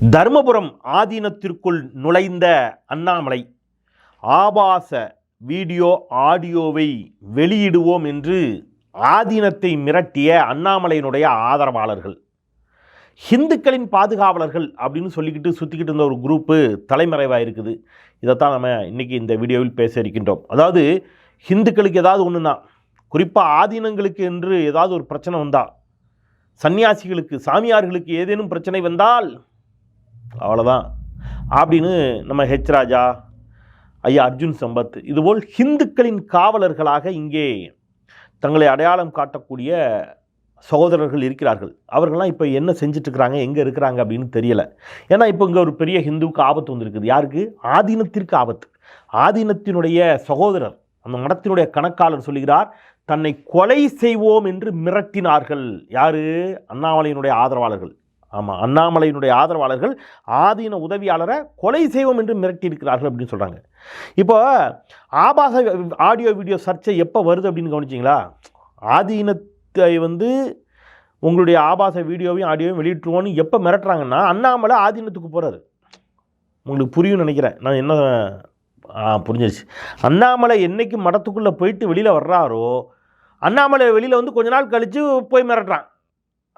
தருமபுரம் ஆதீனத்திற்குள் நுழைந்த அண்ணாமலை ஆபாச வீடியோ ஆடியோவை வெளியிடுவோம் என்று ஆதீனத்தை மிரட்டிய அண்ணாமலையினுடைய ஆதரவாளர்கள். ஹிந்துக்களின் பாதுகாவலர்கள் அப்படின்னு சொல்லிக்கிட்டு சுற்றிக்கிட்டு இருந்த ஒரு குரூப்பு தலைமறைவாக இருக்குது. இதைத்தான் நம்ம இன்றைக்கி இந்த வீடியோவில் பேச இருக்கின்றோம். அதாவது ஹிந்துக்களுக்கு ஏதாவது ஒன்றுனா குறிப்பாக ஆதீனங்களுக்கு என்று ஏதாவது ஒரு பிரச்சனை வந்தால் சன்னியாசிகளுக்கு சாமியார்களுக்கு ஏதேனும் பிரச்சனை வந்தால் அவ்வளோதான் அப்படின்னு நம்ம ஹெச் ராஜா ஐயா அர்ஜுன் சம்பத் இதுபோல் ஹிந்துக்களின் காவலர்களாக இங்கே தங்களை அடையாளம் காட்டக்கூடிய சகோதரர்கள் இருக்கிறார்கள். அவர்கள்லாம் இப்போ என்ன செஞ்சிட்ருக்கிறாங்க எங்கே இருக்கிறாங்க அப்படின்னு தெரியலை. ஏன்னா இப்போ இங்கே ஒரு பெரிய ஹிந்துவுக்கு ஆபத்து வந்திருக்குது. யாருக்கு? ஆதீனத்திற்கு ஆபத்து. ஆதீனத்தினுடைய சகோதரர் அந்த மடத்தினுடைய கணக்காளர் சொல்லுகிறார் தன்னை கொலை செய்வோம் என்று மிரட்டினார்கள். யாரு? அண்ணாமலையினுடைய ஆதரவாளர்கள். ஆமாம் அண்ணாமலையினுடைய ஆதரவாளர்கள் ஆதீன உதவியாளரை கொலை செய்வோம் என்று மிரட்டியிருக்கிறார்கள் அப்படின்னு சொல்கிறாங்க இப்போ ஆபாச ஆடியோ வீடியோ சர்ச்சை எப்போ வருது அப்படின்னு கவனிச்சிங்களா? ஆதீனத்தை வந்து உங்களுடைய ஆபாச வீடியோவையும் ஆடியோவையும் வெளியிட்டுருவோன்னு எப்போ மிரட்டுறாங்கன்னா அண்ணாமலை ஆதீனத்துக்கு போகிறாரு உங்களுக்கு புரியும் நினைக்கிறேன். நான் என்ன ஆ புரிஞ்சிருச்சு. அண்ணாமலை என்றைக்கு மடத்துக்குள்ளே போயிட்டு வெளியில் வர்றாரோ அண்ணாமலை வெளியில் வந்து கொஞ்ச நாள் கழித்து போய் மிரட்டுறான்.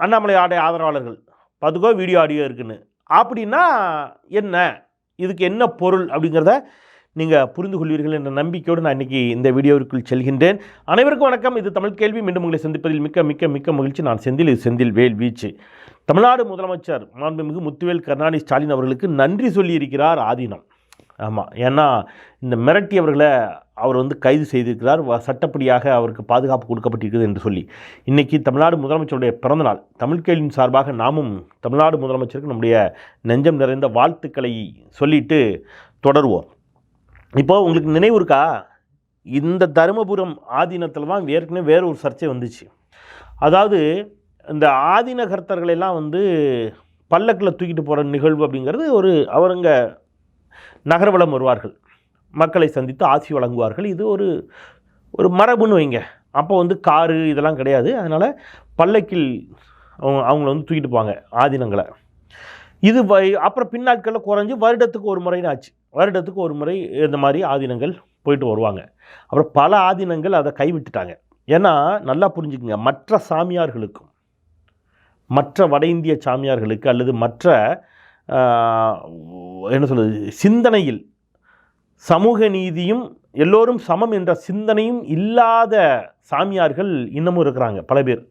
அண்ணாமலை ஆடைய ஆதரவாளர்கள். பார்த்துக்கோ வீடியோ ஆடியோ இருக்குன்னு. அப்படின்னா என்ன? இதுக்கு என்ன பொருள்? அப்படிங்கிறத நீங்கள் புரிந்து கொள்வீர்கள் என்ற நம்பிக்கையோடு நான் இன்றைக்கி இந்த வீடியோவிற்குள் செல்கின்றேன். அனைவருக்கும் வணக்கம். இது தமிழ் கேள்வி. மீண்டும் உங்களை சந்திப்பதில் மிக்க மிக்க மிக்க மகிழ்ச்சி. நான் செந்தில். இது செந்தில் வேல் வீச்சு. தமிழ்நாடு முதலமைச்சர் மாண்புமிகு முத்துவேல் கருணாநிதி ஸ்டாலின் அவர்களுக்கு நன்றி சொல்லியிருக்கிறார் ஆதீனம் ஆமாம் ஏன்னா இந்த மிரட்டியவர்களை அவர் வந்து கைது செய்திருக்கிறார். வ- சட்டப்படியாக அவருக்கு பாதுகாப்பு கொடுக்கப்பட்டிருக்கிறது என்று சொல்லி. இன்றைக்கி தமிழ்நாடு முதலமைச்சருடைய பிறந்தநாள். தமிழ் சார்பாக நாமும் தமிழ்நாடு முதலமைச்சருக்கு நம்முடைய நெஞ்சம் நிறைந்த வாழ்த்துக்களை சொல்லிட்டு தொடருவோம். இப்போ உங்களுக்கு நினைவு இருக்கா? இந்த தருமபுரம் ஆதீனத்தில் தான் ஏற்கனவே வேறு ஒரு சர்ச்சை வந்துச்சு. அதாவது இந்த ஆதீன கர்த்தர்களெல்லாம் வந்து பல்லக்கில் தூக்கிட்டு போகிற நிகழ்வு அப்படிங்கிறது ஒரு அவருங்க நகர்வலம் வருவார்கள். மக்களை சந்தித்து ஆசி வழங்குவார்கள். இது ஒரு ஒரு மரபுன்னு வைங்க. அப்போ வந்து காரு இதெல்லாம் கிடையாது. அதனால் பல்லக்கில் அவங்க அவங்கள வந்து தூக்கிட்டு போவாங்க ஆதீனங்களை. இது வை அப்புறம் பின்னாட்களில் குறைஞ்சி வருடத்துக்கு ஒரு முறைன்னு ஆச்சு. வருடத்துக்கு ஒரு முறை இந்த மாதிரி ஆதீனங்கள் போயிட்டு வருவாங்க. அப்புறம் பல ஆதீனங்கள் அதை கைவிட்டுட்டாங்க. ஏன்னா நல்லா புரிஞ்சுக்குங்க. மற்ற சாமியார்களுக்கும் மற்ற வட இந்திய சாமியார்களுக்கு அல்லது மற்ற என்ன சொல்கிறது சிந்தனையில். சமூக நீதியும் எல்லோரும் சமம் என்ற சிந்தனையும் இல்லாத சாமியார்கள் இன்னமும் இருக்கிறாங்க பல பேர்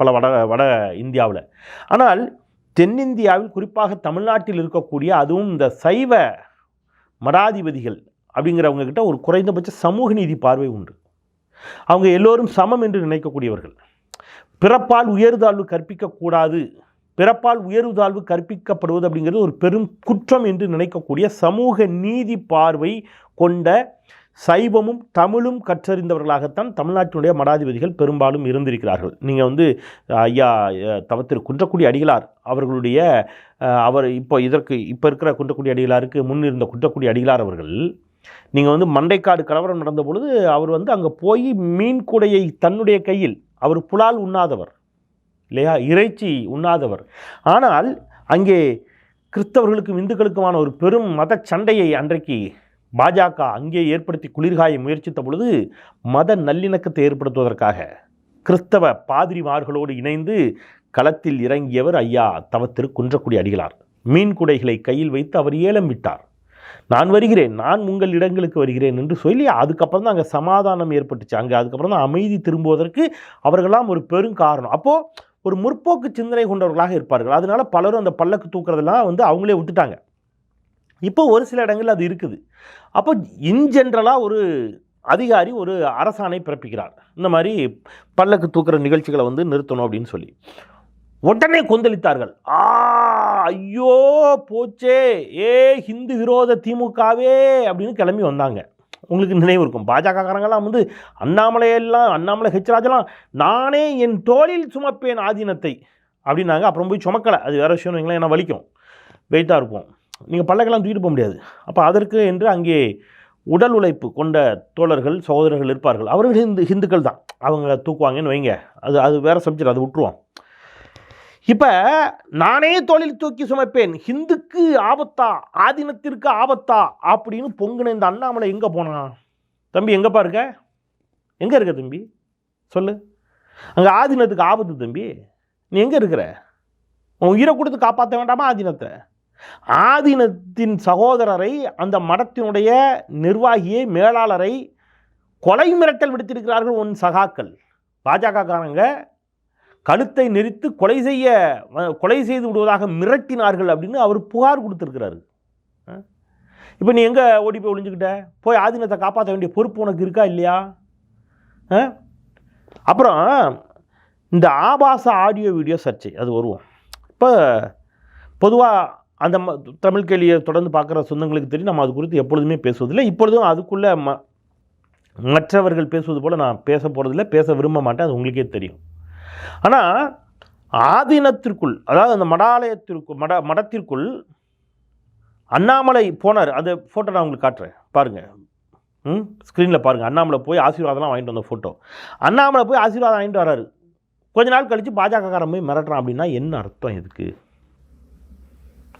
பல வட வட இந்தியாவில். ஆனால் தென்னிந்தியாவில் குறிப்பாக தமிழ்நாட்டில் இருக்கக்கூடிய அதுவும் இந்த சைவ மடாதிபதிகள் அப்படிங்கிறவங்கக்கிட்ட ஒரு குறைந்தபட்ச சமூக நீதி பார்வை உண்டு. அவங்க எல்லோரும் சமம் என்று நினைக்கக்கூடியவர்கள். பிறப்பால் உயர்தாழ்வு கற்பிக்கக்கூடாது. பிறப்பால் உயர்வுதாழ்வு கற்பிக்கப்படுவது அப்படிங்கிறது ஒரு பெரும் குற்றம் என்று நினைக்கக்கூடிய சமூக நீதி பார்வை கொண்ட சைவமும் தமிழும் கற்றறிந்தவர்களாகத்தான் தமிழ்நாட்டினுடைய மடாதிபதிகள் பெரும்பாலும் இருந்திருக்கிறார்கள். நீங்கள் வந்து ஐயா அஹ், தவத்திரு குன்றக்குடி அடிகளார் அவர்களுடைய அவர் இப்போ இதற்கு இப்போ இருக்கிற குன்றக்குடி அடிகளாருக்கு முன் இருந்த குன்றக்குடி அடிகளார் அவர்கள் நீங்கள் வந்து மண்டைக்காடு கலவரம் நடந்த பொழுது அவர் வந்து அங்கே போய் மீன் கூடையை தன்னுடைய கையில் அவர் புலால் உண்ணாதவர். இல்லையா? இறைச்சி உண்ணாதவர். ஆனால் அங்கே கிறிஸ்தவர்களுக்கும் இந்துக்களுக்குமான ஒரு பெரும் மத சண்டையை அன்றைக்கு பாஜக அங்கே ஏற்படுத்தி குளிர்காய முயற்சித்த பொழுது மத நல்லிணக்கத்தை ஏற்படுத்துவதற்காக கிறிஸ்தவ பாதிரிமார்களோடு இணைந்து களத்தில் இறங்கியவர் ஐயா தவத்திரு குன்றக்குடி அடிகளார். மீன் குடைகளை கையில் வைத்து அவர் ஏலம் விட்டார். நான் வருகிறேன் நான் உங்கள் இடங்களுக்கு வருகிறேன் என்று சொல்லி அதுக்கப்புறம் தான் அங்கே சமாதானம் ஏற்பட்டுச்சு. அங்கே அதுக்கப்புறம் தான் அமைதி திரும்புவதற்கு அவர்களாம் ஒரு பெரும் காரணம். அப்போது ஒரு முற்போக்கு சிந்தனை கொண்டவர்களாக இருப்பார்கள். அதனால பலரும் அந்த பல்லக்கு தூக்குறதெல்லாம் வந்து அவங்களே விட்டுட்டாங்க. இப்போ ஒரு சில இடங்களில் அது இருக்குது. அப்போ இன்ஜென்ரலாக ஒரு அதிகாரி ஒரு அரசாணை பிறப்பிக்கிறார். இந்த மாதிரி பல்லக்கு தூக்குற நிகழ்ச்சிகளை வந்து நிறுத்தணும் அப்படின்னு சொல்லி. உடனே கொந்தளித்தார்கள். ஆ ஐயோ போச்சே. ஏ ஹிந்து விரோத திமுகவே அப்படின்னு கிளம்பி வந்தாங்க. உங்களுக்கு நினைவு இருக்கும். பாஜகக்காரங்கெல்லாம் வந்து அண்ணாமலையெல்லாம் அண்ணாமலை ஹெச்ராஜெல்லாம் நானே என் தோளில் சுமப்பேன் ஆதீனத்தை அப்படின்னாங்க. அப்புறம் போய் சுமக்கலை. அது வேறு விஷயம் வைங்களேன் ஏன்னா வலிக்கும். வெயிட்டாக இருப்போம். நீங்கள் பல்லக்கெல்லாம் தூக்கிட்டு போக முடியாது. அப்போ அதற்கு என்று அங்கே உடல் உழைப்பு கொண்ட தோழர்கள் சகோதரர்கள் இருப்பார்கள். அவர்கள் ஹிந்து ஹிந்துக்கள் தான். அவங்க தூக்குவாங்கன்னு வைங்க. அது அது வேறு சப்ஜெக்ட் அது விட்டுருவோம். இப்போ நானே தொழில் தூக்கி சுமைப்பேன். ஹிந்துக்கு ஆபத்தா? ஆதீனத்திற்கு ஆபத்தா? அப்படின்னு பொங்குன இந்த அண்ணாமலை எங்கே போனான் தம்பி எங்கேப்பா இருக்க? எங்கே இருக்க தம்பி? சொல்லு. அங்கே ஆதீனத்துக்கு ஆபத்து தம்பி. நீ எங்கே இருக்கிற? உன் உயிரை கொடுத்து காப்பாற்ற வேண்டாமா ஆதீனத்தை? ஆதீனத்தின் சகோதரரை அந்த மடத்தினுடைய நிர்வாகியை மேலாளரை கொலை மிரட்டல் விடுத்திருக்கிறார்கள் உன் சகாக்கள். பாஜகக்காரங்க கழுத்தை நெரித்து கொலை செய்ய கொலை செய்து விடுவதாக மிரட்டினார்கள் அப்படின்னு அவர் புகார் கொடுத்துருக்கிறாரு. இப்போ நீ எங்கே ஓடி போய் ஒளிஞ்சுக்கிட்ட? போய் ஆதீனத்தை காப்பாற்ற வேண்டிய பொறுப்பு உனக்கு இருக்கா இல்லையா? ஆ? அப்புறம் இந்த ஆபாச ஆடியோ வீடியோ சர்ச்சை அது வருவோம். இப்போ பொதுவாக அந்த ம தமிழ் கேள்வியை தொடர்ந்து பார்க்குற சொந்தங்களுக்கு தெரியும். நம்ம அது குறித்து எப்பொழுதுமே பேசுவதில்லை. இப்பொழுதும் அதுக்குள்ளே ம மற்றவர்கள் பேசுவது போல் நான் பேச போகிறதில்ல பேச விரும்ப மாட்டேன். அது உங்களுக்கே தெரியும். ஆனால் ஆதீனத்திற்குள் அதாவது அந்த மடாலயத்திற்குள் மட மடத்திற்குள் அண்ணாமலை போனார். அந்த ஃபோட்டோ நான் உங்களுக்கு காட்டுறேன். பாருங்கள் ம்? ஸ்க்ரீனில் பாருங்கள் அண்ணாமலை போய் ஆசீர்வாதம்லாம் வாங்கிட்டு வந்த ஃபோட்டோ அண்ணாமலை போய் ஆசீர்வாதம் வாங்கிட்டு வராரு. கொஞ்ச நாள் கழித்து பாஜகக்காரன் போய் மிரட்டுறான் அப்படின்னா என்ன அர்த்தம் இதுக்கு?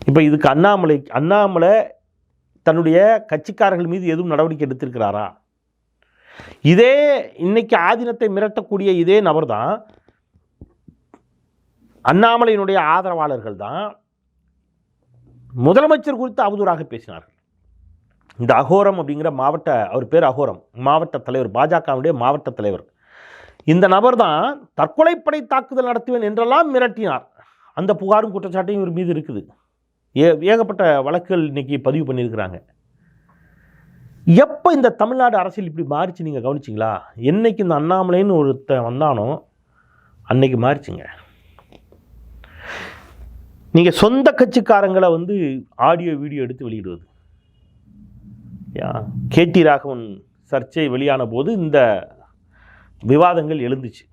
இப்போ இதுக்கு அண்ணாமலை அண்ணாமலை தன்னுடைய கட்சிக்காரர்கள் மீது எதுவும் நடவடிக்கை எடுத்திருக்கிறாரா? இதே இன்னைக்கு ஆதீனத்தை மிரட்டக்கூடிய இதே நபர் தான் அண்ணாமலையினுடைய ஆதரவாளர்கள் தான் முதலமைச்சர் குறித்து அவதூறாக பேசினார்கள். இந்த அகோரம் அப்படிங்கிற மாவட்ட அவர் பேர் அகோரம் மாவட்ட தலைவர் பாஜகவுடைய மாவட்ட தலைவர். இந்த நபர் தான் தற்கொலைப்படை தாக்குதல் நடத்துவேன் என்றெல்லாம் மிரட்டினார். அந்த புகாரும் குற்றச்சாட்டையும் இவர் மீது இருக்குது. ஏ ஏகப்பட்ட வழக்குகள் இன்னைக்கு பதிவு பண்ணியிருக்கிறாங்க. எப்போ இந்த தமிழ்நாடு அரசியல் இப்படி மாறிச்சு நீங்கள் கவனிச்சிங்களா? என்றைக்கு இந்த அண்ணாமலைன்னு ஒருத்தன் வந்தானோ அன்னைக்கு மாறிச்சுங்க. நீங்கள் சொந்த கட்சிக்காரங்களை வந்து ஆடியோ வீடியோ எடுத்து வெளியிடுவது. யா கேடி ராகவன் சர்ச்சை வெளியான போது இந்த விவாதங்கள் எழுந்துச்சு.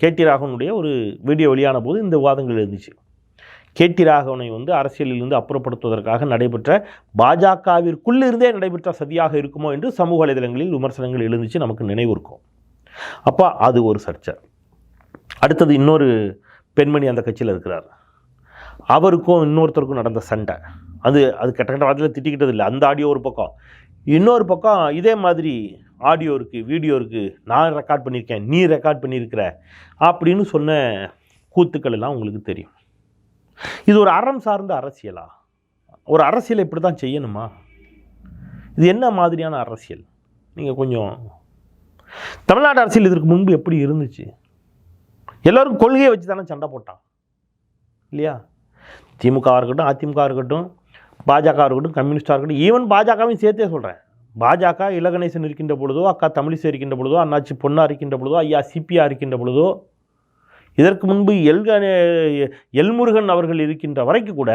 கேடி ராகவனுடைய ஒரு வீடியோ வெளியான போது இந்த விவாதங்கள் எழுந்துச்சு. கேடி ராகவனை வந்து அரசியலிலிருந்து அப்புறப்படுத்துவதற்காக நடைபெற்ற பாஜகவிற்குள்ளிருந்தே நடைபெற்ற சதியாக இருக்குமோ என்று சமூக வலைதளங்களில் விமர்சனங்கள் எழுந்துச்சு நமக்கு நினைவு இருக்கும். அப்போ அது ஒரு சர்ச்சை. அடுத்தது இன்னொரு பெண்மணி அந்த கட்சியில் இருக்கிறார். அவருக்கும் இன்னொருத்தருக்கும் நடந்த சண்டை. அது அது கெட்ட கெட்ட வார்த்தையில் திட்டிக்கிட்டது இல்லை. அந்த ஆடியோ ஒரு பக்கம். இன்னொரு பக்கம் இதே மாதிரி ஆடியோ இருக்குது வீடியோ இருக்குது நான் ரெக்கார்ட் பண்ணியிருக்கேன் நீ ரெக்கார்ட் பண்ணியிருக்கிற அப்படின்னு சொன்ன கூத்துக்கள் எல்லாம் உங்களுக்கு தெரியும். இது ஒரு அறம் சார்ந்த அரசியலா? ஒரு அரசியலை இப்படி தான் செய்யணுமா? இது என்ன மாதிரியான அரசியல்? நீங்கள் கொஞ்சம் தமிழ்நாடு அரசியல் இதற்கு முன்பு எப்படி இருந்துச்சு? எல்லோரும் கொள்கையை வச்சு தானே சண்டை போட்டான். இல்லையா? திமுகவாக இருக்கட்டும் அதிமுக இருக்கட்டும் பாஜக இருக்கட்டும் கம்யூனிஸ்டாக இருக்கட்டும் ஈவன் பாஜகவையும் சேர்த்தே சொல்கிறேன் பாஜக இலகணேசன் இருக்கின்ற பொழுதோ அக்கா தமிழிசை இருக்கின்ற பொழுதோ அண்ணாச்சி பொன்னா இருக்கின்ற பொழுதோ ஐயா சிபிஆ இருக்கின்ற பொழுதோ இதற்கு முன்பு எல்க எல்முருகன் அவர்கள் இருக்கின்ற வரைக்கும் கூட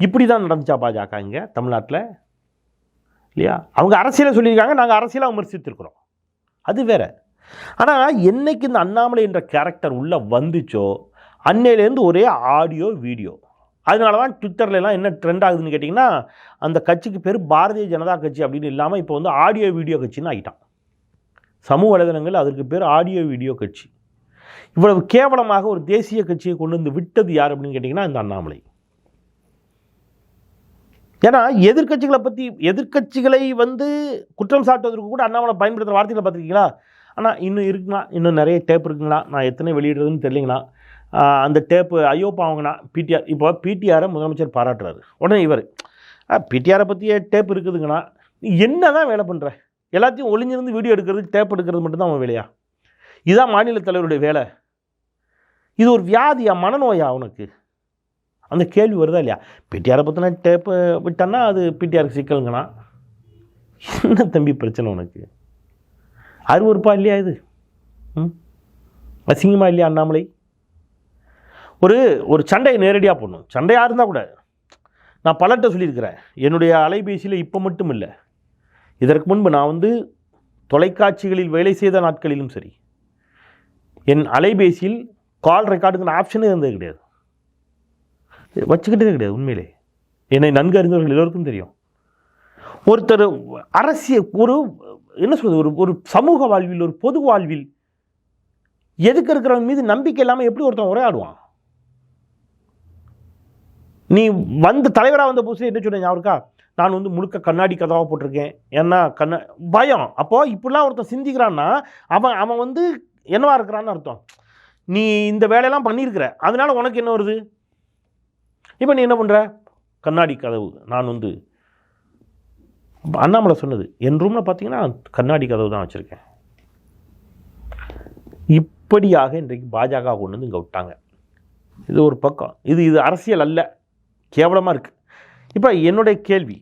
இப்படி தான் நடந்துச்சா பாஜக இங்கே தமிழ்நாட்டில்? இல்லையா? அவங்க அரசியலை சொல்லியிருக்காங்க நாங்கள் அரசியலாக விமர்சித்திருக்கிறோம். அது வேற. ஆனால் என்னைக்கு இந்த அண்ணாமலை என்ற கேரக்டர் உள்ளே வந்துச்சோ அன்னையிலேருந்து ஒரே ஆடியோ வீடியோ அதனால தான் ட்விட்டர்லலாம் என்ன ட்ரெண்ட் ஆகுதுன்னு கேட்டிங்கன்னா அந்த கட்சிக்கு பேர் பாரதிய ஜனதா கட்சி அப்படின்னு இல்லாமல் இப்போ வந்து ஆடியோ வீடியோ கட்சின்னு ஆகிட்டான் சமூக வலைதளங்கள் அதற்கு பேர் ஆடியோ வீடியோ கட்சி. இவ்வளவு கேவலமாக ஒரு தேசிய கட்சியை கொண்டு வந்து விட்டது யார் அப்படின்னு கேட்டிங்கன்னா இந்த அண்ணாமலை. ஏன்னா எதிர்க்கட்சிகளை பற்றி எதிர்க்கட்சிகளை வந்து குற்றம் சாட்டுவதற்கு கூட அண்ணாமலை பயன்படுத்துகிற வார்த்தைகளை பார்த்துருக்கீங்களா? ஆனால் இன்னும் இருக்குங்களா? இன்னும் நிறைய டேப் இருக்குங்களா? நான் எத்தனை வெளியிடுறதுன்னு தெரியலைங்களா? அந்த டேப்பு ஐயோ பாவங்கண்ணா பிடிஆர் இப்போ பிடிஆரை முதலமைச்சர் பாராட்டுறாரு. உடனே இவர் பிடிஆரை பற்றியே டேப் இருக்குதுங்கண்ணா. நீ என்ன தான் வேலை பண்ணுற எல்லாத்தையும் ஒளிஞ்சிருந்து வீடியோ எடுக்கிறது டேப் எடுக்கிறது மட்டும்தான் அவன் வேலையா? இதுதான் மாநில தலைவருடைய வேலை. இது ஒரு வியாதியா மனநோயா அவனுக்கு அந்த கேள்வி வருதா இல்லையா? பிடிஆரை பற்றின டேப்பு விட்டான்னா அது பிடிஆருக்கு சிக்கலுங்கண்ணா. என்ன தம்பி பிரச்சனை உனக்கு? அருவருப்பா இல்லையா இது? ம்? அசிங்கமா இல்லையா அண்ணாமலை? ஒரு ஒரு சண்டையை நேரடியாக போடணும். சண்டையாக இருந்தால் கூட. நான் பலர்கிட்ட சொல்லியிருக்கிறேன். என்னுடைய அலைபேசியில் இப்போ மட்டும் இல்லை. இதற்கு முன்பு நான் வந்து தொலைக்காட்சிகளில் வேலை செய்த நாட்களிலும் சரி என் அலைபேசியில் கால் ரெக்கார்டுங்கிற ஆப்ஷனே இருந்தது கிடையாது. வச்சுக்கிட்டே கிடையாது உண்மையிலே. என்னை நன்கு அறிந்தவர்கள் எல்லோருக்கும் தெரியும். ஒருத்தர் அரசியல் ஒரு என்ன சொல்வது ஒரு ஒரு சமூக வாழ்வில் ஒரு பொது வாழ்வில் எதுக்கு இருக்கிறவன் மீது நம்பிக்கை இல்லாமல் எப்படி ஒருத்தன் உரையாடுவான்? நீ வந்து தலைவராக வந்த புதுசு என்ன சொன்னேன் ஞாபகம் நான் வந்து முழுக்க கண்ணாடி கதவாக போட்டிருக்கேன். ஏன்னா கண்ண பயம். அப்போது இப்படிலாம் ஒருத்தன் சிந்திக்கிறான்னா அவன் அவன் வந்து என்னவா இருக்கிறான்னு அர்த்தம். நீ இந்த வேலையெல்லாம் பண்ணியிருக்கிற. அதனால உனக்கு என்ன வருது? இப்போ நீ என்ன பண்ணுற கண்ணாடி கதவு. நான் வந்து அண்ணாமலை சொன்னது என் ரூமில் பார்த்தீங்கன்னா கண்ணாடி கதவு தான் வச்சுருக்கேன். இப்படியாக இன்றைக்கு பாஜக கொண்டு வந்து இங்கே விட்டாங்க. இது ஒரு பக்கம். இது இது அரசியல் அல்ல. கேவலமாக இருக்குது இப்போ என்னுடைய கேள்வி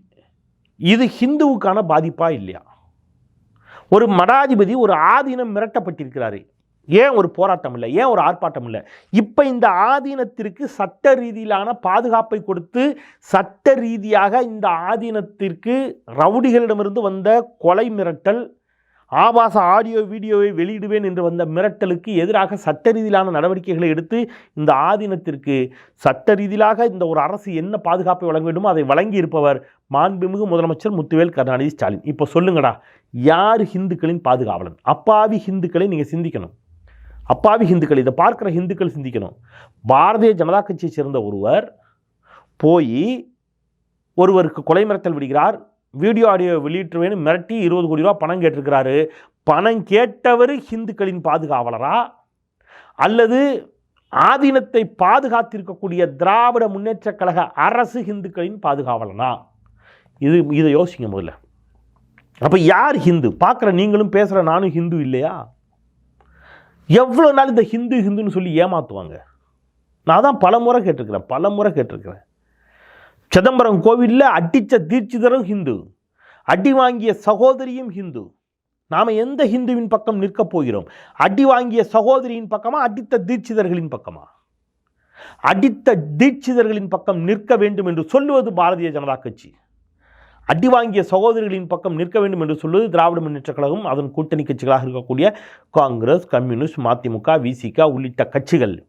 இது ஹிந்துவுக்கான பாதிப்பா இல்லையா? ஒரு மடாதிபதி ஒரு ஆதீனம் மிரட்டப்பட்டிருக்கிறாரு. ஏன் ஒரு போராட்டம் இல்லை? ஏன் ஒரு ஆர்ப்பாட்டம் இல்லை? இப்போ இந்த ஆதீனத்திற்கு சட்ட ரீதியிலான பாதுகாப்பை கொடுத்து சட்ட ரீதியாக இந்த ஆதீனத்திற்கு ரவுடிகளிடமிருந்து வந்த கொலை மிரட்டல் ஆபாச ஆடியோ வீடியோவை வெளியிடுவேன் என்று வந்த மிரட்டலுக்கு எதிராக சட்ட ரீதியிலான நடவடிக்கைகளை எடுத்து இந்த ஆதீனத்திற்கு சட்ட ரீதியிலாக இந்த ஒரு அரசு என்ன பாதுகாப்பை வழங்க வேண்டுமோ அதை வழங்கி இருப்பவர் மாண்புமிகு முதலமைச்சர் முத்துவேல் கருணாநிதி ஸ்டாலின். இப்போ சொல்லுங்கடா யார் ஹிந்துக்களின் பாதுகாவலன்? அப்பாவி ஹிந்துக்களை நீங்கள் சிந்திக்கணும். அப்பாவி ஹிந்துக்கள் இதை பார்க்குற ஹிந்துக்கள் சிந்திக்கணும். பாரதிய ஜனதா கட்சியை சேர்ந்த ஒருவர் போய் ஒருவருக்கு கொலை மிரட்டல் விடுகிறார். வீடியோ ஆடியோ வெளியிட்டுருவேன்னு மிரட்டி இருபது கோடி ரூபா பணம் கேட்டிருக்கிறாரு. பணம் கேட்டவர் ஹிந்துக்களின் பாதுகாவலரா? அல்லது ஆதீனத்தை பாதுகாத்திருக்கக்கூடிய திராவிட முன்னேற்றக் கழக அரசு ஹிந்துக்களின் பாதுகாவலனா? இது இதை யோசிங்க முதல்ல. அப்போ யார் ஹிந்து? பார்க்குற நீங்களும் பேசுகிற நானும் ஹிந்து இல்லையா? எவ்வளோ நாள் இந்த ஹிந்து ஹிந்துன்னு சொல்லி ஏமாற்றுவாங்க நான் தான் பல முறை கேட்டிருக்கிறேன் பல முறை கேட்டிருக்கிறேன். சிதம்பரம் கோவிலில் அடித்த தீட்சிதரும் ஹிந்து. அடி வாங்கிய சகோதரியும் ஹிந்து. நாம் எந்த ஹிந்துவின் பக்கம் நிற்கப் போகிறோம்? அடி வாங்கிய சகோதரியின் பக்கமா அடித்த தீட்சிதர்களின் பக்கமா? அடித்த தீட்சிதர்களின் பக்கம் நிற்க வேண்டும் என்று சொல்லுவது பாரதிய ஜனதா கட்சி. அடி வாங்கிய சகோதரிகளின் பக்கம் நிற்க வேண்டும் என்று சொல்வது திராவிட முன்னேற்ற கழகம் அதன் கூட்டணி கட்சிகளாக இருக்கக்கூடிய காங்கிரஸ் கம்யூனிஸ்ட் மதிமுக விசிக உள்ளிட்ட கட்சிகள்.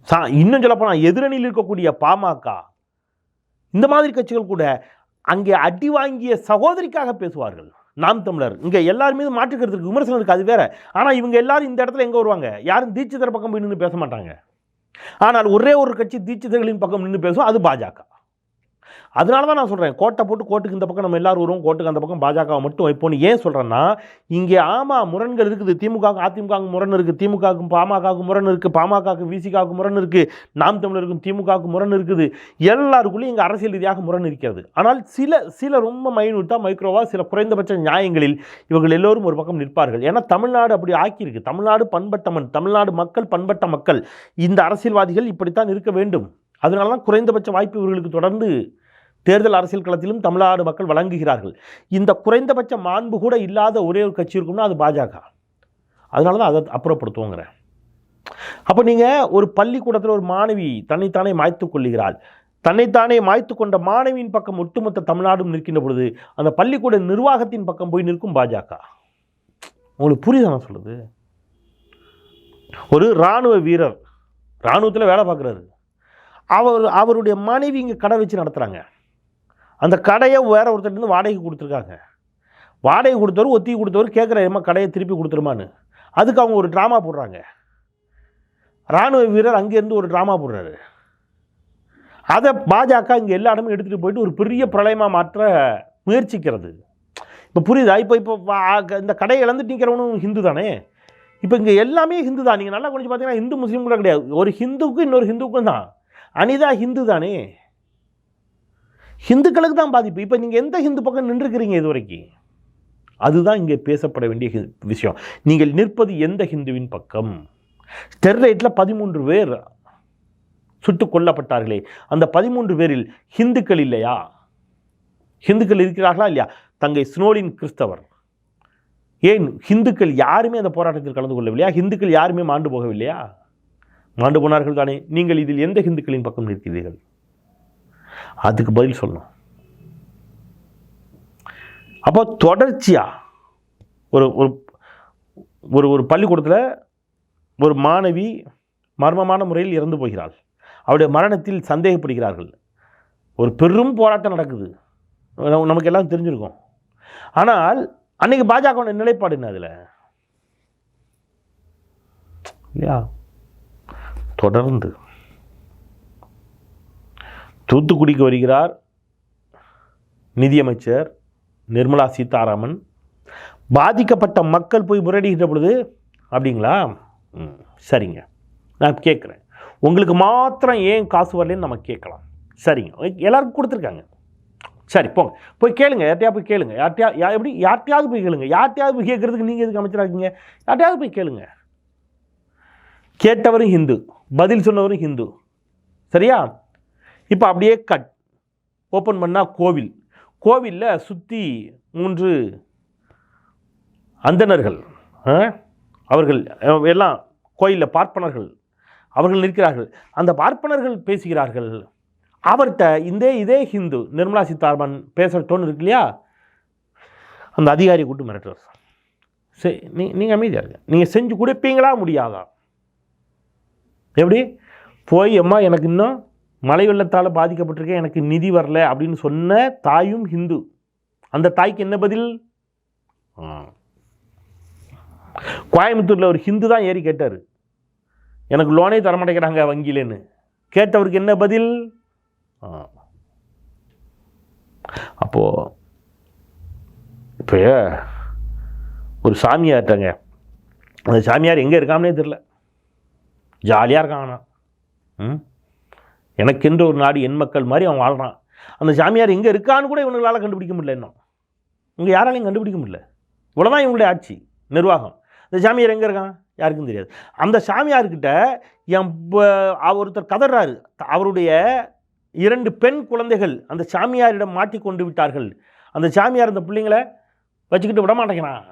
சா இன்னும் சொல்லப்போனால் எதிரணியில் இருக்கக்கூடிய பாமக இந்த மாதிரி கட்சிகள் கூட அங்கே அடி வாங்கிய சகோதரிக்காக பேசுவார்கள். நாம் தமிழர். இங்கே எல்லார் மீதும் மாற்றுக்கிறதுக்கு விமர்சனம் இருக்குது அது வேற. ஆனால் இவங்க எல்லாரும் இந்த இடத்துல எங்கே வருவாங்க? யாரும் தீட்சிதர் பக்கம் போய் நின்று பேச மாட்டாங்க. ஆனால் ஒரே ஒரு கட்சி தீட்சிதர்களின் பக்கம் நின்று பேசும் அது பாஜக. அதனால தான் நான் சொல்கிறேன் கோட்டை போட்டு கோட்டுக்கு இந்த பக்கம் நம்ம எல்லாரும் வருவோம் கோட்டுக்கு அந்த பக்கம் பாஜகவை மட்டும் வைப்போம்னு ஏன் சொல்கிறேன்னா இங்கே ஆமாம் முரண்கள் இருக்குது திமுக அதிமுக முரண் இருக்குது திமுகவுக்கும் பாமகவுக்கு முரண் இருக்குது பாமகவுக்கு விசிகாவுக்கு முரண் இருக்குது நாம் தமிழருக்கும் திமுகவுக்கு முரண் இருக்குது எல்லாருக்குள்ளேயும் இங்கே அரசியல் ரீதியாக முரண் இருக்கிறது. ஆனால் சில சில ரொம்ப மைனூட்டாக மைக்ரோவாக சில குறைந்தபட்ச நியாயங்களில் இவர்கள் எல்லோரும் ஒரு பக்கம் நிற்பார்கள். ஏன்னா தமிழ்நாடு அப்படி ஆக்கியிருக்கு. தமிழ்நாடு பண்பட்ட மண் தமிழ்நாடு மக்கள் பண்பட்ட மக்கள் இந்த அரசியல்வாதிகள் இப்படித்தான் இருக்க வேண்டும். அதனால தான் குறைந்தபட்ச வாய்ப்பு இவர்களுக்கு தொடர்ந்து தேர்தல் அரசியல் களத்திலும் தமிழ்நாடு மக்கள் வழங்குகிறார்கள். இந்த குறைந்தபட்ச மாண்பு கூட இல்லாத ஒரே ஒரு கட்சி இருக்கும்னா அது பாஜக. அதனால தான் அதை அப்புறப்படுத்துவோங்கிறேன். அப்போ நீங்கள் ஒரு பள்ளிக்கூடத்தில் ஒரு மாணவி தன்னைத்தானே மாய்த்து கொள்ளுகிறாள். தன்னைத்தானே மாய்த்து கொண்ட மாணவியின் பக்கம் ஒட்டுமொத்த தமிழ்நாடும் நிற்கின்ற பொழுது அந்த பள்ளிக்கூட நிர்வாகத்தின் பக்கம் போய் நிற்கும் பாஜக. உங்களுக்கு புரியுதா நான் சொல்லுது ஒரு இராணுவ வீரர் இராணுவத்தில் வேலை பார்க்குறாரு. அவர் அவருடைய மனைவி இங்கே கடை வச்சு நடத்துகிறாங்க அந்த கடையை வேற ஒருத்தர்லேருந்து வாடகைக்கு கொடுத்துருக்காங்க. வாடகை கொடுத்தவர் ஒத்தி கொடுத்தவர் கேட்குற ஏமா கடையை திருப்பி கொடுத்துருமான்னு. அதுக்கு அவங்க ஒரு ட்ராமா போடுறாங்க. இராணுவ வீரர் அங்கேருந்து ஒரு ட்ராமா போடுறாரு. அதை பாஜக இங்கே எல்லா இடமும் எடுத்துகிட்டு போயிட்டு ஒரு பெரிய பிரளயமாக மாற்ற முயற்சிக்கிறது. இப்போ புரியுதா? இப்போ இப்போ இந்த கடையை இழந்துட்டு நிற்கிறவனும் ஹிந்து தானே? இப்போ இங்கே எல்லாமே ஹிந்து தான். நீங்கள் நல்லா கொஞ்சம் பார்த்தீங்கன்னா ஹிந்து முஸ்லீம் கூட கிடையாது. ஒரு ஹிந்துவுக்கும் இன்னொரு ஹிந்துவுக்கும் தான். அனிதா ஹிந்து தானே? ஹிந்துக்களுக்கு தான் பாதிப்பு. இப்போ நீங்கள் எந்த ஹிந்து பக்கம் நின்றுக்கிறீங்க இது வரைக்கும் அதுதான் இங்கே பேசப்பட வேண்டிய விஷயம். நீங்கள் நிற்பது எந்த ஹிந்துவின் பக்கம்? ஸ்டெர்லைட்டில் பதிமூன்று பேர் சுட்டுக் கொல்லப்பட்டார்களே. அந்த பதிமூன்று பேரில் ஹிந்துக்கள் இல்லையா? ஹிந்துக்கள் இருக்கிறார்களா இல்லையா? தங்கை ஸ்னோலின் கிறிஸ்தவர். ஏன் ஹிந்துக்கள் யாருமே அந்த போராட்டத்தில் கலந்து கொள்ளவில்லையா? ஹிந்துக்கள் யாருமே மாண்டு போகவில்லையா? மாண்டு போனார்கள் தானே. நீங்கள் இதில் எந்த ஹிந்துக்களின் பக்கம் நிற்கிறீர்கள்? அதுக்கு பதில் சொல்லணும். அப்போ தொடர்ச்சியாக ஒரு ஒரு ஒரு ஒரு பள்ளிக்கூடத்தில் ஒரு மாணவி மர்மமான முறையில் இறந்து போகிறாள். அவருடைய மரணத்தில் சந்தேகப்படுகிறார்கள். ஒரு பெரும் போராட்டம் நடக்குது. நமக்கு எல்லாம் தெரிஞ்சிருக்கும். ஆனால் அன்னைக்கு பாஜக நிலைப்பாடு என்ன அதில்? இல்லையா? தொடர்ந்து. தூத்துக்குடிக்கு வருகிறார் நிதியமைச்சர் நிர்மலா சீதாராமன். பாதிக்கப்பட்ட மக்கள் போய் முறையிடுகிற பொழுது அப்படிங்களா? ம், சரிங்க. நான் கேட்குறேன். உங்களுக்கு மாத்திரம் ஏன் காசு வரலன்னு நம்ம கேட்கலாம். சரிங்க. எல்லாருக்கும் கொடுத்துருக்காங்க. சரி போங்க. போய் கேளுங்க. யார்ட்டையா போய் கேளுங்க. யார்ட்டையா யா எப்படி? யார்ட்டையாவது போய் கேளுங்க. யார்ட்டையாவது போய் கேட்குறதுக்கு நீங்கள் எதுக்கு அமைச்சராக இருக்கீங்க? யார்ட்டையாவது போய் கேளுங்க. கேட்டவரும் ஹிந்து பதில் சொன்னவரும் ஹிந்து. சரியா? இப்போ அப்படியே கட் ஓப்பன் பண்ணால் கோவில். கோவிலில் சுற்றி மூன்று அந்தணர்கள் ஆ? அவர்கள் எல்லாம் கோயிலில் பார்ப்பனர்கள். அவர்கள் நிற்கிறார்கள். அந்த பார்ப்பனர்கள் பேசுகிறார்கள். அவர்கிட்ட இந்த இதே ஹிந்து நிர்மலா சீதாராமன் பேசுகிற டோன் இருக்கு இல்லையா? அந்த அதிகாரியை கூட்டு மிரட்டுவார் சரி. நீ நீங்கள் அமைதியாக இருங்க. நீங்கள் செஞ்சு கொடுப்பீங்களா முடியாதா? எப்படி? போய் அம்மா எனக்கு இன்னும் மழை வெள்ளத்தால் பாதிக்கப்பட்டிருக்கேன். எனக்கு நிதி வரல. அப்படின்னு சொன்ன தாயும் ஹிந்து. அந்த தாய்க்கு என்ன பதில்? கோயம்புத்தூரில் ஒரு ஹிந்து தான் ஏறி கேட்டார். எனக்கு லோனே தர மாட்டேங்கிறாங்க வங்கியிலேன்னு. கேட்டவருக்கு என்ன பதில்? அப்போது இப்போ ஒரு சாமியார்ட்டாங்க. அந்த சாமியார் எங்கே இருக்காமனே தெரில ஜாலியாக இருக்கான் ஆனால் ம்? எனக்கென்று ஒரு நாடு என் மக்கள் மாதிரி அவன் வாழ்கிறான் அந்த சாமியார் எங்கே இருக்கான்னு கூட இவங்களால் கண்டுபிடிக்க முடியல இன்னும். இங்கே யாராலையும் கண்டுபிடிக்க முடியல. இவ்வளோதான் இவங்களுடைய ஆட்சி நிர்வாகம். அந்த சாமியார் எங்கே இருக்கான்? யாருக்கும் தெரியாது. அந்த சாமியார்கிட்ட என் ப- ஒருத்தர் கதறாரு. அவருடைய இரண்டு பெண் குழந்தைகள் அந்த சாமியாரிடம் மாட்டிக்கொண்டு விட்டார்கள். அந்த சாமியார் அந்த பிள்ளைங்களை வச்சுக்கிட்டு விட மாட்டேங்கிறான்.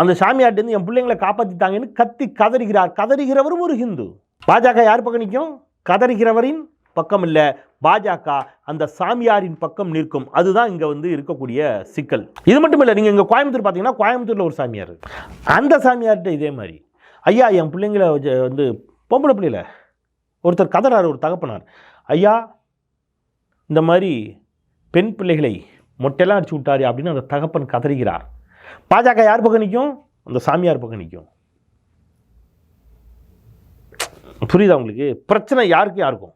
அந்த சாமியார்ட்டேருந்து என் பிள்ளைங்களை காப்பாற்றிட்டாங்கன்னு கத்தி கதறுகிறார். கதறுகிறவரும் ஒரு ஹிந்து. பாஜக யார் பக்கம் நிற்கும்? கதறுகிறவரின் பக்கம் இல்லை. பாஜக அந்த சாமியாரின் பக்கம் நிற்கும். அதுதான் இங்கே வந்து இருக்கக்கூடிய சிக்கல். இது மட்டும் இல்லை நீங்கள் இங்கே கோயம்புத்தூர் பார்த்தீங்கன்னா கோயம்புத்தூரில் ஒரு சாமியார். அந்த சாமியார்கிட்ட இதே மாதிரி. ஐயா என் பிள்ளைங்களை வச்சு வந்து பொம்பளை பிள்ளையில ஒருத்தர் கதறார் ஒரு தகப்பனார். ஐயா இந்த மாதிரி பெண் பிள்ளைகளை மொட்டையெல்லாம் அடிச்சு விட்டாரு அப்படின்னு அந்த தகப்பன் கதறுகிறார். பாஜக யார் பக்கம் நிற்கும் அந்த சாமியார் பக்கம் நிற்கும் புரியுதா உங்களுக்கு? பிரச்சனை யாருக்கு யாருக்கும்?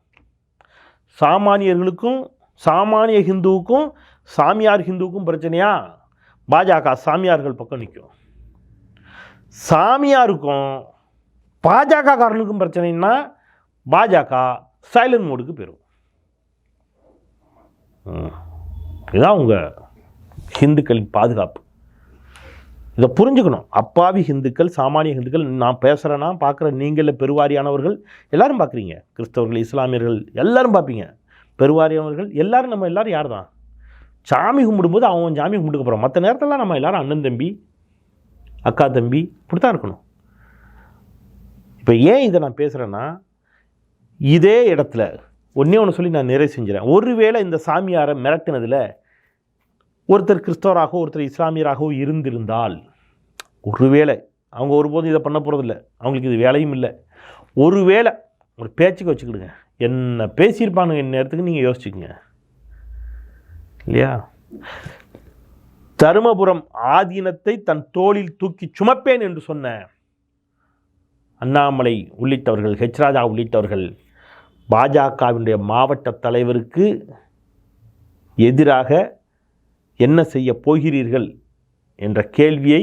சாமானியர்களுக்கும் சாமானிய ஹிந்துவுக்கும் சாமியார் ஹிந்துவுக்கும் பிரச்சனையா? பாஜக சாமியார்கள் பக்கம் நிற்கும் சாமியாருக்கும் பாஜக காரனுக்கும் பிரச்சனைன்னா பாஜக சைலண்ட் மோடுக்கு போயிடும் இதுதான் உங்கள் ஹிந்துக்களின் பாதுகாப்பு. இதை புரிஞ்சுக்கணும். அப்பாவி ஹிந்துக்கள் சாமானிய ஹிந்துக்கள் நான் பேசுகிறேன்னா பார்க்குற நீங்கள பெருவாரியானவர்கள் எல்லாரும் பார்க்குறீங்க. கிறிஸ்தவர்கள் இஸ்லாமியர்கள் எல்லாரும் பார்ப்பீங்க. பெருவாரியானவர்கள் எல்லாரும் நம்ம எல்லாரும் யார் தான் சாமி கும்பிடும்போது அவன் சாமி கும்பிட்டுக்க போகிறோம் மற்ற நேரத்தில் நம்ம எல்லாரும் அண்ணன் தம்பி அக்கா தம்பி இப்படி தான் இருக்கணும். இப்போ ஏன் இதை நான் பேசுகிறேன்னா இதே இடத்துல ஒன்றே ஒன்று சொல்லி நான் நிறைவு செஞ்சுறேன். ஒருவேளை இந்த சாமியாரை மிரட்டினதில் ஒருத்தர் கிறிஸ்தவராகவோ ஒருத்தர் இஸ்லாமியராகவோ இருந்திருந்தால் ஒருவேளை அவங்க ஒருபோதும் இதை பண்ண போகிறதில்ல அவங்களுக்கு இது வேலையும் இல்லை. ஒருவேளை ஒரு பேச்சுக்கு வச்சுக்கிடுங்க. என்ன பேசியிருப்பானுங்க இந்த நேரத்துக்கு நீங்கள் யோசிச்சுக்கோங்க. இல்லையா? தருமபுரம் ஆதீனத்தை தன் தோளில் தூக்கி சுமப்பேன் என்று சொன்ன அண்ணாமலை உள்ளிட்டவர்கள் ஹெச் ராஜா உள்ளிட்டவர்கள் பாஜகவினுடைய மாவட்ட தலைவருக்கு எதிராக என்ன செய்ய போகிறீர்கள் என்ற கேள்வியை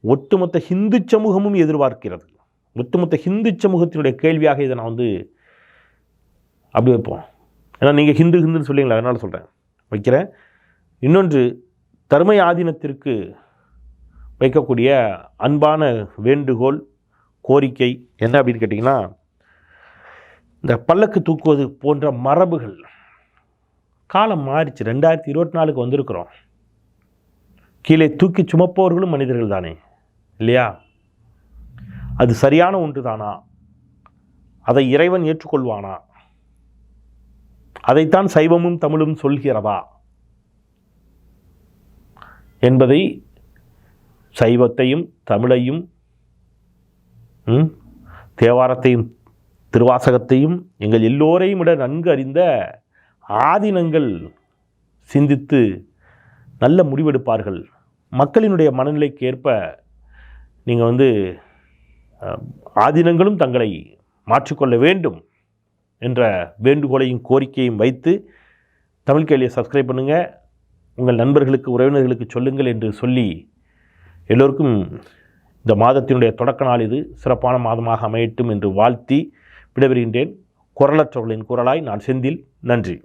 ஒட்டுமொத்த ஹிந்து சமூகமும் எதிர்பார்க்கிறது. ஒட்டுமொத்த ஹிந்து சமூகத்தினுடைய கேள்வியாக இதை நான் வந்து அப்படி வைப்போம். ஏன்னா நீங்கள் ஹிந்து ஹிந்துன்னு சொல்லிங்களா அதனால் சொல்கிறேன் வைக்கிறேன். இன்னொன்று தர்ம ஆதீனத்திற்கு வைக்கக்கூடிய அன்பான வேண்டுகோள் கோரிக்கை என்ன அப்படின்னு கேட்டிங்கன்னா இந்த பல்லக்கு தூக்குவது போன்ற மரபுகள் காலம் மாறிச்சு. ரெண்டாயிரத்தி இருபத்தி நாலுக்கு வந்திருக்கிறோம். கீழே தூக்கி சுமப்பவர்களும் மனிதர்கள் தானே இல்லையா? அது சரியான ஒன்று தானா அதை இறைவன் ஏற்றுக்கொள்வானா? அதைத்தான் சைவமும் தமிழும் சொல்கிறதா? என்பதை சைவத்தையும் தமிழையும் ம், தேவாரத்தையும் திருவாசகத்தையும் எங்கள் எல்லோரையும் விட நன்கு அறிந்த ஆதீனங்கள் சிந்தித்து நல்ல முடிவெடுப்பார்கள். மக்களினுடைய மனநிலைக்கு ஏற்ப நீங்கள் வந்து ஆதீனங்களும் தங்களை மாற்றிக்கொள்ள வேண்டும் என்ற வேண்டுகோளையும் கோரிக்கையும் வைத்து தமிழ் கேள்வியை சப்ஸ்கிரைப் பண்ணுங்கள் உங்கள் நண்பர்களுக்கு உறவினர்களுக்கு சொல்லுங்கள் என்று சொல்லி எல்லோருக்கும் இந்த மாதத்தினுடைய தொடக்க நாள் இது. சிறப்பான மாதமாக அமையட்டும் என்று வாழ்த்தி விடைபெறுகின்றேன். குரலற்றவர்களின் குரலாய் நான் செந்தில். நன்றி.